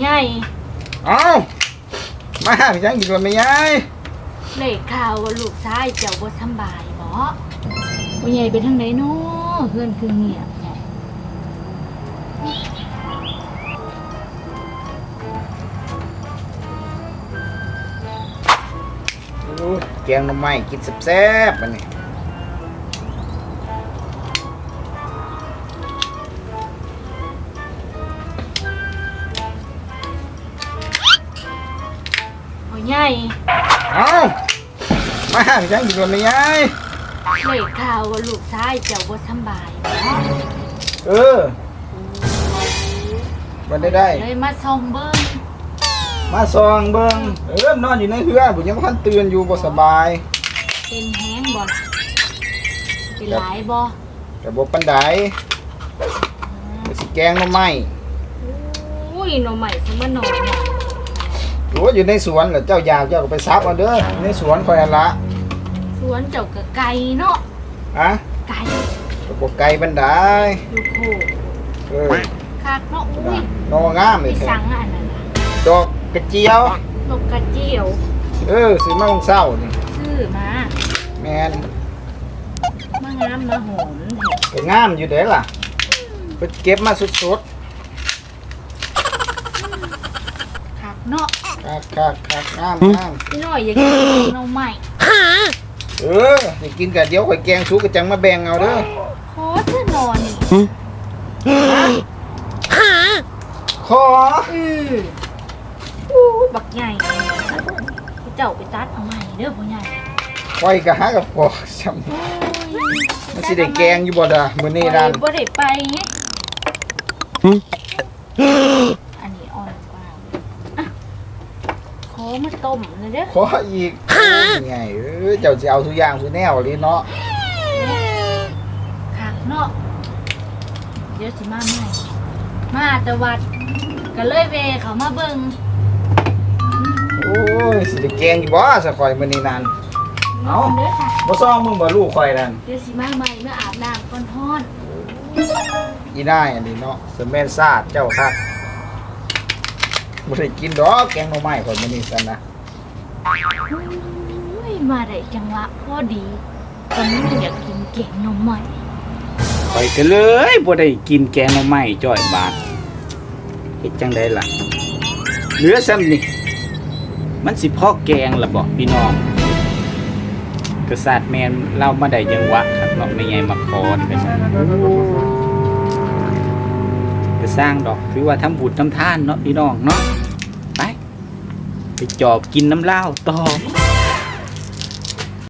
ใหญ่เอ้ามาพี่จังกินก่อนไหมยายได้ข่าวว่าลูกชายเจ้าบ่สำบายบ่พ่อใหญ่ไปทางไหนเนาะเพื่อนคือเงียบแท้โอ้ยแกงหน่อไม้กินแซ่บๆอันนี้ ใหญ่เอ้ามาพี่จังกินก่อนไหมยายได้ข่าวว่าลูกชายเจ้าบ่สำบายบ่เออมันได้ได้เลยมาส่องเบิ่งมาซองเบิ่งเออนอนอยู่ในเรือบุยังบ่ทันตื่นอยู่บ่สบายเป็นแห้งบ่ล่ะเป็นหลายบ่แต่บ่ปานใดก็สิแกงหน่อไม้อุ้ยหน่อใหม่ซะบ่หน่อยเนี่ย โอ้ยอยู่ในสวนแล้วเจ้าอยากเจ้าก็ไปซับเอาเด้อในสวนคอยหั่นละสวนเจ้าก็ไกลเนาะอะไกลก็บ่ไกลปานใดอยู่โคเออคักเนาะอุ้ยนองามเลยพี่แท้สังอันนั้นน่ะดอกกระเจียว นกกระเจียวเออซื้อมาของเศร้านี่ซื้อมาแม่นมางามมาหอมแท้ก็งามอยู่เด้ล่ะเพิ่นเก็บมาสดคักเนาะๆ คักคักคักงามงามพี่น้อยอยากกินน่อใหม่เออสิกินกะเดี๋ยวข่อยแกงสุกก็จังมาแบ่งเอาเด้อขอเสื้อนอนนี่ขออืออู้บักใหญ่พี่เจ้าไปตัดเอาใหม่เด้อพ่อใหญ่ข่อยก็หากับปอกซ้ำมันสิได้แกงอยู่บ่ดามื้อนี้นั่นบ่ได้ไปไงอันนี้อ่อนกว่าอะ ขอมาต้มเลยเด้อขออีกยังไงเออเจ้าสิเอาทุกอย่างทุกแนวเลยเนาะคักเนาะเดี๋ยวสิมาใหม่มาแต่วัดก็เลยเวเขามาเบิ่งโอ้ยสิได้แกงอยู่บ่ซะข่อยมื้อนี้นั่น เอ้า เด้อค่ะบ่ซ้อมมึงบ่ลูกข่อยนั่นเดี๋ยวสิมาใหม่เมื่ออาบน้ำก่อนฮ้อนอีนายอันนี้เนาะสแมนซาดเจ้าคัก บ่ได้กินดอกแกงหน่อไม้ข่อยมื้อนี้ซั่นนะอุ้ยมาได้จังหวะพอดีตอนนี้อยากกินเก่งนมใหม่ข่อยก็เลยบ่ได้กินแกงหน่อไม้จ้อยบาดเฮ็ดจังไดล่ะเหลือซ้ำนี่มันสิพอแกงล่ะบ่พี่น้องกษัตริย์แม่นเรามาได้จังหวะครับเนาะไม่ไงมาขอนี่เป็นก็สร้างดอก ถือว่าทำบุญทำทานเนาะพี่น้องเนาะ ไปจอบกินน้ำเหล้าต่อ